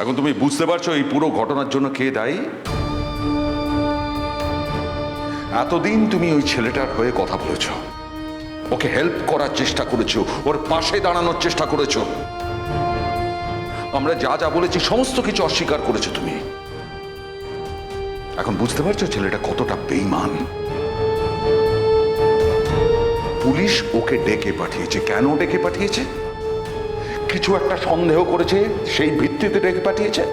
এখন তুমি বুঝতে পারছ এই পুরো ঘটনার জন্য কে দায়ী? এতদিন তুমি ওই ছেলেটার হয়ে কথা বলেছ। ওকে হেল্প করার চেষ্টা করেছ, ওর পাশে দাঁড়ানোর চেষ্টা করেছ। আমরা যা যা বলেছি, সমস্ত কিছু অস্বীকার করেছ তুমি। এখন বুঝতে পারছ ছেলেটা কতটা বেইমান পুলিশ ওকে ডেকে পাঠিয়েছে। কেন ডেকে পাঠিয়েছে? কিছু একটা সন্দেহ করেছে সেই ভিত্তিতে ডেকে পাঠিয়েছে।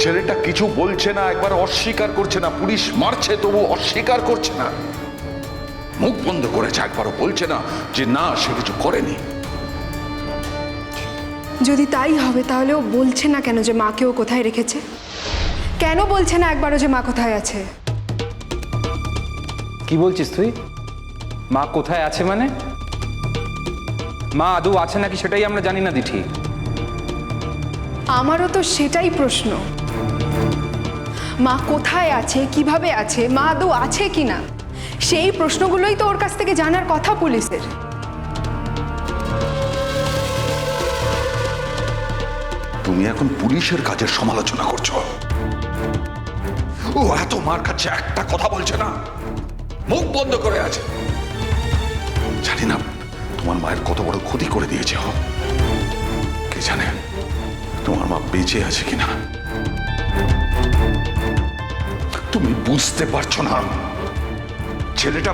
ছেলেটা কিছু বলছে না একবার অস্বীকার করছে না পুলিশ মারছে তবু অস্বীকার করছে না। মুখ বন্ধ করেছে একবারও বলছে না যে না সে কিছু করেনি। যদি তাই হবে তাহলে ও বলছে না কেন যে মাকে ও কোথায় রেখেছে? কেন বলছে না একবারও যে মা কোথায় আছে? কি বলছিস তুই? মা কোথায় আছে মানে? মা আদৌ আছে নাকি সেটাই আমরা জানি না দিঠি। আমারও তো সেটাই প্রশ্ন। মা কোথায় আছে কীভাবে আছে মা আদৌ আছে কি না সেই প্রশ্নগুলোই তো ওর কাছ থেকে জানার কথা পুলিশের। তুমি এখন পুলিশের কাজের সমালোচনা করছ। ও এত মার কাছে একটা কথা বলছে না। মুখ বন্ধ করে আছে। জানি না তোমার মায়ের কত বড় ক্ষতি করে দিয়েছে কে জানে তোমার মা বেঁচে আছে কিনা? তুমি বুঝতে পারছ না। ছেলেটা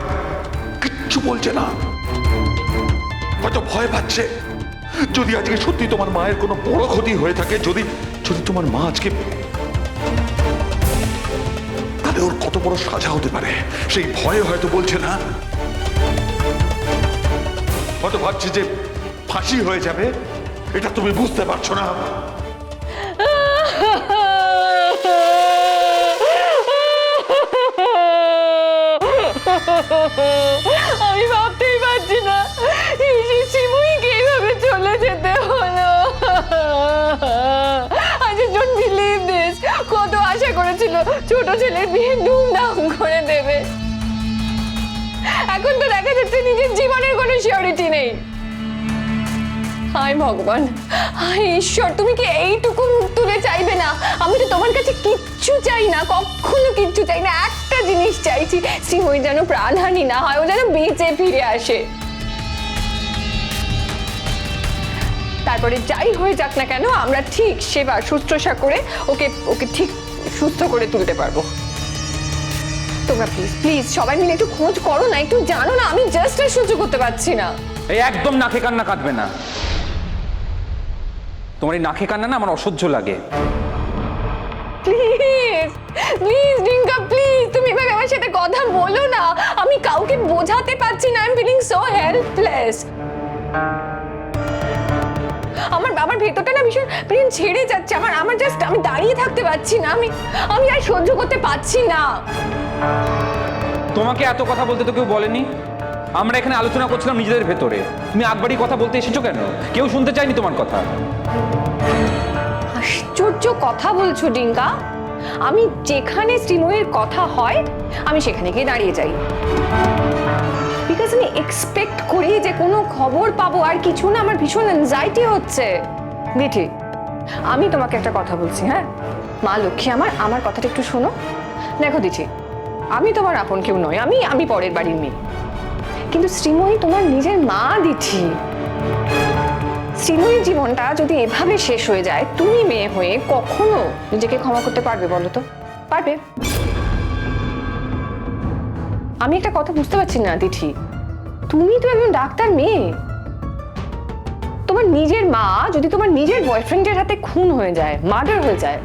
কিচ্ছু বলছে না। হয়তো ভয় পাচ্ছে। যদি আজকে সত্যি তোমার মায়ের কোনো বড় ক্ষতি হয়ে থাকে, যদি যদি তোমার মা আজকে তাহলে ওর কত বড় সাজা হতে পারে? সেই ভয়ে হয়তো বলছে না। হয়তো ভাবছে যে ফাঁসি হয়ে যাবে, এটা তুমি বুঝতে পারছ না। আমি ভাবতেই পারছি না, এই যে চলে যেতে হলো। জাস্ট ডোন্ট বিলিভ কত আশা করেছিল ছোট ছেলের বিয়ে ধুমধাম করে দেবে। এখন তো দেখা যাচ্ছে কোনো সিওরিটি নেই। হায় ভগবান, হায় ঈশ্বর, তুমি কি এইটুকু মুখ তুলে চাইবে না? আমি তো তোমার কাছে কিচ্ছু চাই না, কখনো কিচ্ছু চাই না, একটা জিনিস চাইছি সিমই যেন প্রাণহানি না হয়, ও যেন বেঁচে ফিরে আসে। তারপরে যাই হয়ে যাক না কেন, আমরা ঠিক সেবা, শুশ্রূষা করে ওকে ওকে ঠিক সুস্থ করে তুলতে পারব। তোমরা প্লিজ প্লিজ সবাই মিলে একটু খোঁজ করো না একটু জানো না আমি জাস্ট আর সহ্য করতে পারছি না। এই একদম নাকে কান্না কাঁদবে না। তোমার এই নাকে কান্না না আমার অসহ্য লাগে। প্লিজ প্লিজ ডিঙ্কা প্লিজ তুমি এভাবে আমার সাথে কথা বলো না। আমি কাউকে বোঝাতে পারছি না I am feeling so helpless আমার আমার ভেতরটা না ভীষণ প্রেম ছেড়ে যাচ্ছে। আমার আমার জাস্ট আমি দাঁড়িয়ে থাকতে পারছি না। আমি আমি আর সহ্য করতে পারছি না। তোমাকে এত কথা বলতে তো কেউ বলেনি? আমরা এখানে আলোচনা করছিলাম নিজেদের ভেতরে। তুমি আগবারই কথা বলতে এসেছ কেন? কেউ শুনতে চায়নি তোমার কথা। আশ্চর্য কথা বলছো ডিঙ্কা আমি যেখানে শ্রীময়ের কথা হয় আমি সেখানে গিয়ে দাঁড়িয়ে যাই। কোনো খবর পাবো আর কিছু না, আমার ভীষণ অ্যাংজাইটি হচ্ছে। দিঠি আমি তোমাকে একটা কথা বলছি হ্যাঁ? মা লক্ষ্মী, আমার আমার কথাটা একটু শোনো। দেখো দিঠি আমি তোমার আপন কেউ নয় আমি আমি পরের বাড়ির মেয়ে। কিন্তু শ্রীময়ী তোমার নিজের মা দিঠি শ্রীময়ীর জীবনটা যদি এভাবে শেষ হয়ে যায়, তুমি মেয়ে হয়ে কখনো নিজেকে ক্ষমা করতে পারবে বলো তো? পারবে? আমি একটা কথা বুঝতে পারছি না, দিঠি। তুমি তো একজন ডাক্তার মেয়ে। তোমার নিজের মা যদি তোমার নিজের বয়ফ্রেন্ডের হাতে খুন হয়ে যায় মার্ডার হয়ে যায়,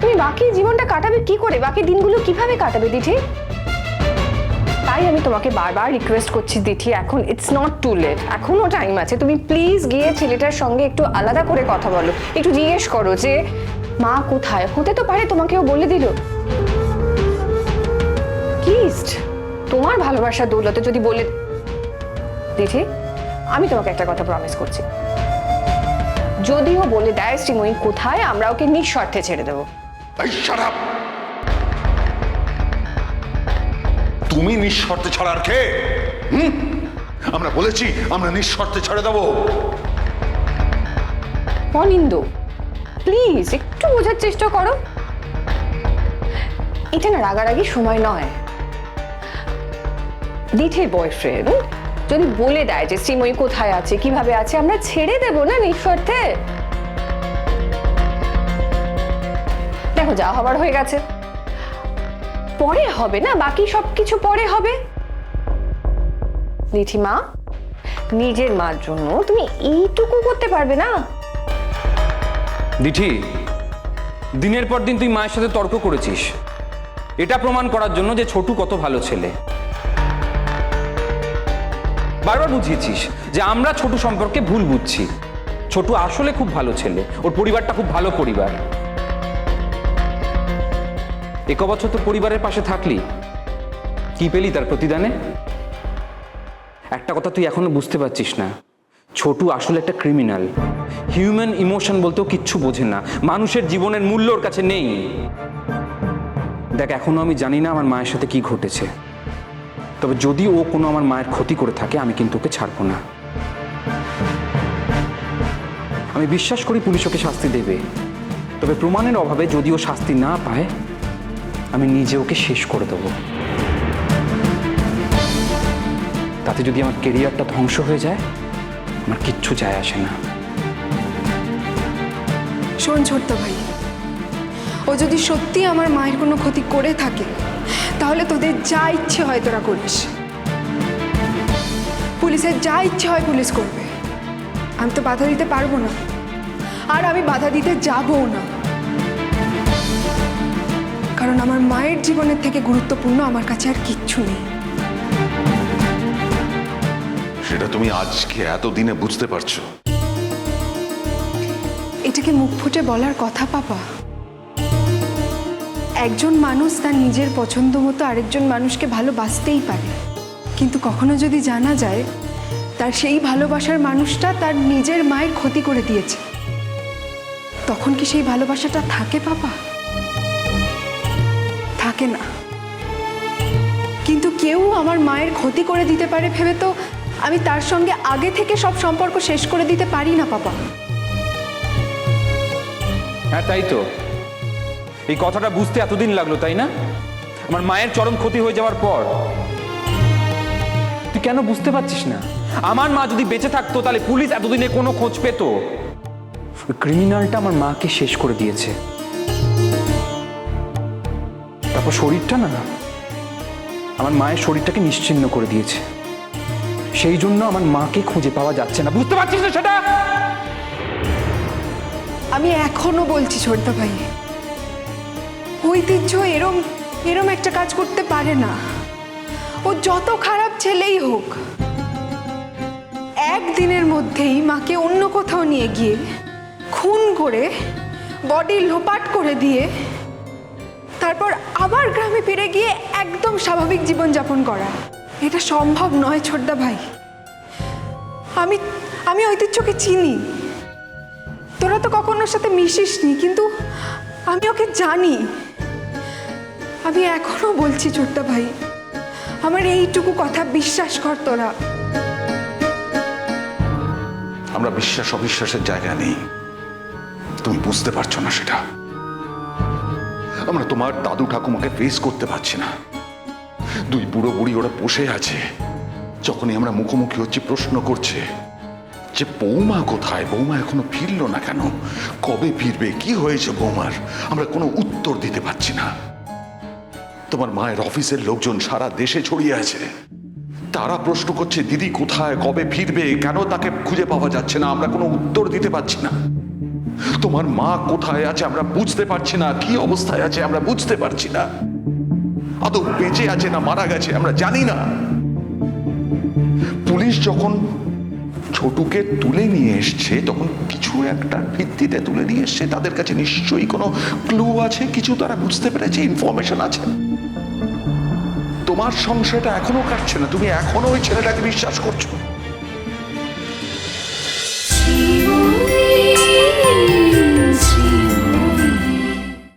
তুমি বাকি জীবনটা কাটাবে কি করে? বাকি দিনগুলো কীভাবে কাটাবে, দিঠি? তাই আমি তোমাকে বারবার রিকোয়েস্ট করছি, দিঠি, এখন ইটস নট টু লেট এখনও টাইম আছে। তুমি প্লিজ গিয়ে ছেলেটার সঙ্গে একটু আলাদা করে কথা বলো। একটু জিজ্ঞেস করো যে, মা কোথায়? হতে তো পারে তোমাকেও বলে দিল। লিস্ট তোমার ভালোবাসার দৌলতে যদি বলে দিঠি আমি তোমাকে একটা কথা প্রমিস করছি। যদিও বলে দেয় শ্রীময়ী কোথায়? আমরা ওকে নিঃস্বার্থে ছেড়ে দেবো! তুমি নিঃশর্তে ছাড়ার কে? হুম? আমরা বলেছি আমরা নিঃশর্তে ছেড়ে দেবো। অনিন্দ প্লিজ একটু বোঝার চেষ্টা করো। এটা না রাগারাগি সময় নয়। দিঠির বয়ফ্রেন্ড যদি বলে দেয় যে, শ্রীময়ী কোথায় আছে? কীভাবে আছে? আমরা ছেড়ে দেব না নিঃস্বার্থে দেখো, যা হবার হয়ে গেছে। পরে হবে না? বাকি সব কিছু পরে হবে? দিঠি মা নিজের মার জন্য তুমি এইটুকু করতে পারবে না? দিঠি, দিনের পর দিন তুই মায়ের সাথে তর্ক করেছিস। এটা প্রমাণ করার জন্য যে ছোটু কত ভালো ছেলে। বারবার বুঝিয়েছিস যে আমরা ছোট সম্পর্কে ভুল বুঝছি। ছোট আসলে খুব ভালো ছেলে, ওর পরিবারটা খুব ভালো পরিবার। এক বছর তো পরিবারের পাশে থাকলি। কি পেলি তার প্রতিদানে? একটা কথা তুই এখনও বুঝতে পারছিস না। ছোটু আসলে একটা ক্রিমিনাল হিউম্যান ইমোশন বলতেও কিচ্ছু বোঝে না। মানুষের জীবনের মূল্য ওর কাছে নেই। দেখ, এখনও আমি জানি না আমার মায়ের সাথে কি ঘটেছে। তবে যদি ও কোনো আমার মায়ের ক্ষতি করে থাকে, আমি কিন্তু ওকে ছাড়বো না। আমি বিশ্বাস করি পুলিশ ওকে শাস্তি দেবে। তবে প্রমাণের অভাবে যদি ও শাস্তি না পায়, আমি নিজে ওকে শেষ করে দেবো। তাতে যদি আমার কেরিয়ারটা ধ্বংস হয়ে যায়, আমার কিচ্ছু যায় আসে না। শোন ছোট্ট ভাই, ও যদি সত্যি আমার মায়ের কোনো ক্ষতি করে থাকে তাহলে তোদের যা ইচ্ছে হয় তোরা করিস। পুলিশের যা ইচ্ছে হয় পুলিশ করবে। আমি তো বাধা দিতে পারব না। আর আমি বাধা দিতে যাবও না। কারণ আমার মায়ের জীবনের থেকে গুরুত্বপূর্ণ আমার কাছে আর কিচ্ছু নেই। সেটা তুমি আজকে এতদিনে বুঝতে পারছ। এটাকে মুখ ফুটে বলার কথা পাপা। একজন মানুষ তার নিজের পছন্দ মতো আরেকজন মানুষকে ভালোবাসতেই পারে। কিন্তু কখনো যদি জানা যায়, তার সেই ভালোবাসার মানুষটা তার নিজের মায়ের ক্ষতি করে দিয়েছে। তখন কি সেই ভালোবাসাটা থাকে, পাপা? থাকে না। কিন্তু কেউ আমার মায়ের ক্ষতি করে দিতে পারে ভেবে তো আমি তার সঙ্গে আগে থেকে সব সম্পর্ক শেষ করে দিতে পারি না, পাপা। হ্যাঁ তাই তো। এই কথাটা বুঝতে এতদিন লাগল, তাই না? আমার মায়ের চরম ক্ষতি হয়ে যাওয়ার পর। তুই কেন বুঝতে পারছিস না? আমার মা যদি বেঁচে থাকতো, তাহলে পুলিশ এতদিনে কোনো খোঁজ পেত। ক্রিমিনালটা আমার মাকে শেষ করে দিয়েছে। তারপর শরীরটা না আমার মায়ের শরীরটাকে নিশ্চিন্ন করে দিয়েছে। সেই জন্য আমার মাকে খুঁজে পাওয়া যাচ্ছে না। বুঝতে পারছিস না সেটা? আমি এখনও বলছি ছোটদা ভাই। ঐতিহ্য এরম এরম একটা কাজ করতে পারে না। ও যত খারাপ ছেলেই হোক, একদিনের মধ্যেই মাকে অন্য কোথাও নিয়ে গিয়ে খুন করে, বডি লোপাট করে দিয়ে তারপর আবার গ্রামে ফিরে গিয়ে একদম স্বাভাবিক জীবনযাপন করা। এটা সম্ভব নয়, ছোটদা ভাই। আমি আমি ঐতিহ্যকে চিনি। তোরা তো কখনো ওর সাথে মিশিসনি, কিন্তু আমি ওকে জানি। আমি এখনও বলছি ছোট্টা ভাই। আমার এইটুকু কথা বিশ্বাস কর তোরা। আমরা বিশ্বাস, অবিশ্বাসের জায়গা নেই। তুমি বুঝতে পারছ না সেটা। আমরা তোমার দাদু ঠাকুমাকে ফেস করতে পারছি না। দুই বুড়ো বুড়ি ওরা বসে আছে। যখনই আমরা মুখোমুখি হচ্ছি, প্রশ্ন করছে যে, বৌমা কোথায়? বৌমা এখনও ফিরলো না কেন? কবে ফিরবে? কি হয়েছে বৌমার? আমরা কোনো উত্তর দিতে পারছি না। তোমার মায়ের অফিসের লোকজন সারা দেশে ছড়িয়ে আছে। তারা প্রশ্ন করছে, দিদি কোথায়? কবে ফিরবে? কেন তাকে খুঁজে পাওয়া যাচ্ছে না? আমরা কোনো উত্তর দিতে পারছি না। তোমার মা কোথায় আছে আমরা বুঝতে পারছি না। কি অবস্থায় আছে আমরা বুঝতে পারছি না। আদৌ বেঁচে আছে না মারা গেছে আমরা জানি না। পুলিশ যখন ছোটুকে তুলে নিয়ে এসছে, তখন কিছু একটা ভিত্তিতে তুলে নিয়ে এসছে। তাদের কাছে নিশ্চয়ই কোনো ক্লু আছে, কিছু তারা বুঝতে পেরেছে ইনফরমেশন আছে। তোমার সংশয়টা এখনও কাটছে না। তুমি এখনও ওই ছেলেটাকে বিশ্বাস করছ।